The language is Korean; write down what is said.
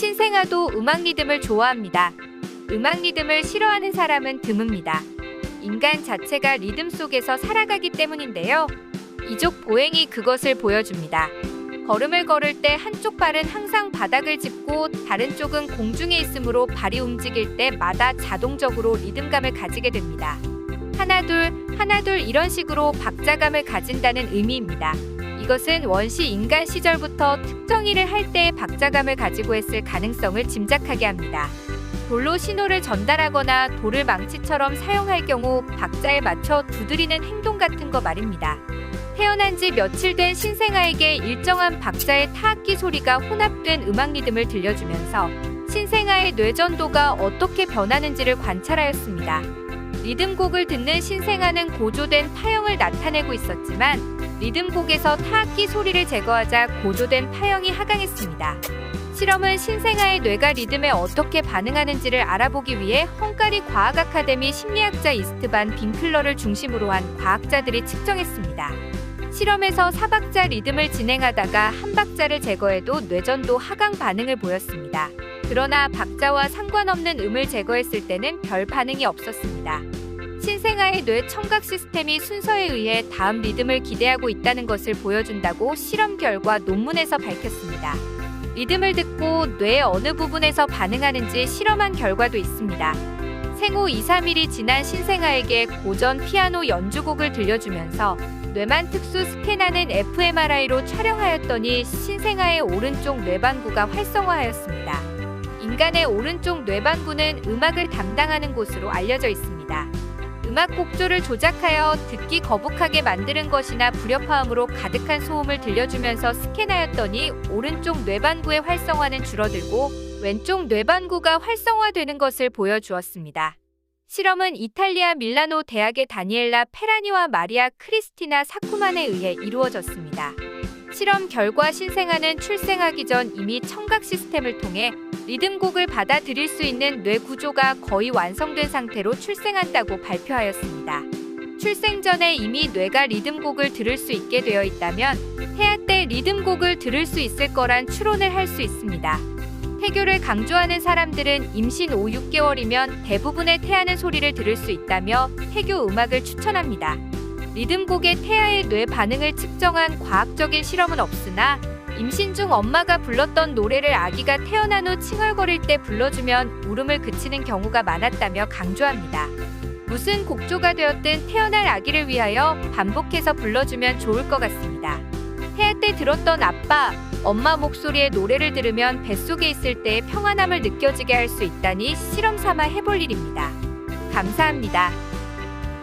신생아도 음악 리듬을 좋아합니다. 음악 리듬을 싫어하는 사람은 드뭅니다. 인간 자체가 리듬 속에서 살아가기 때문인데요. 이족 보행이 그것을 보여줍니다. 걸음을 걸을 때 한쪽 발은 항상 바닥을 짚고 다른 쪽은 공중에 있으므로 발이 움직일 때마다 자동적으로 리듬감을 가지게 됩니다. 하나 둘 하나 둘 이런 식으로 박자감을 가진다는 의미입니다. 이것은 원시 인간 시절부터 특정 일을 할 때의 박자감을 가지고 했을 가능성을 짐작하게 합니다. 돌로 신호를 전달하거나 돌을 망치처럼 사용할 경우 박자에 맞춰 두드리는 행동 같은 거 말입니다. 태어난 지 며칠 된 신생아에게 일정한 박자의 타악기 소리가 혼합된 음악 리듬을 들려주면서 신생아의 뇌전도가 어떻게 변하는지를 관찰하였습니다. 리듬곡을 듣는 신생아는 고조된 파형을 나타내고 있었지만 리듬곡에서 타악기 소리를 제거하자 고조된 파형이 하강했습니다. 실험은 신생아의 뇌가 리듬에 어떻게 반응하는지를 알아보기 위해 헝가리 과학 아카데미 심리학자 이스트반 빈클러를 중심으로 한 과학자들이 측정했습니다. 실험에서 사박자 리듬을 진행하다가 한 박자를 제거해도 뇌전도 하강 반응을 보였습니다. 그러나 박자와 상관없는 음을 제거했을 때는 별 반응이 없었습니다. 신생아의 뇌 청각 시스템이 순서에 의해 다음 리듬을 기대하고 있다는 것을 보여준다고 실험 결과 논문에서 밝혔습니다. 리듬을 듣고 뇌의 어느 부분에서 반응하는지 실험한 결과도 있습니다. 생후 2, 3일이 지난 신생아에게 고전 피아노 연주곡을 들려주면서 뇌만 특수 스캔하는 fMRI로 촬영하였더니 신생아의 오른쪽 뇌반구가 활성화하였습니다. 인간의 오른쪽 뇌반구는 음악을 담당하는 곳으로 알려져 있습니다. 음악 곡조를 조작하여 듣기 거북하게 만드는 것이나 불협화음으로 가득한 소음을 들려주면서 스캔하였더니 오른쪽 뇌반구의 활성화는 줄어들고 왼쪽 뇌반구가 활성화되는 것을 보여주었습니다. 실험은 이탈리아 밀라노 대학의 다니엘라 페라니와 마리아 크리스티나 사쿠만에 의해 이루어졌습니다. 실험 결과 신생아는 출생하기 전 이미 청각 시스템을 통해 리듬곡을 받아들일 수 있는 뇌 구조가 거의 완성된 상태로 출생한다고 발표하였습니다. 출생 전에 이미 뇌가 리듬곡을 들을 수 있게 되어 있다면 태아 때 리듬곡을 들을 수 있을 거란 추론을 할 수 있습니다. 태교를 강조하는 사람들은 임신 5, 6개월이면 대부분의 태아는 소리를 들을 수 있다며 태교 음악을 추천합니다. 리듬곡의 태아의 뇌 반응을 측정한 과학적인 실험은 없으나 임신 중 엄마가 불렀던 노래를 아기가 태어난 후 칭얼거릴 때 불러주면 울음을 그치는 경우가 많았다며 강조합니다. 무슨 곡조가 되었든 태어날 아기를 위하여 반복해서 불러주면 좋을 것 같습니다. 태아 때 들었던 아빠, 엄마 목소리의 노래를 들으면 뱃속에 있을 때의 평안함을 느껴지게 할 수 있다니 실험 삼아 해볼 일입니다. 감사합니다.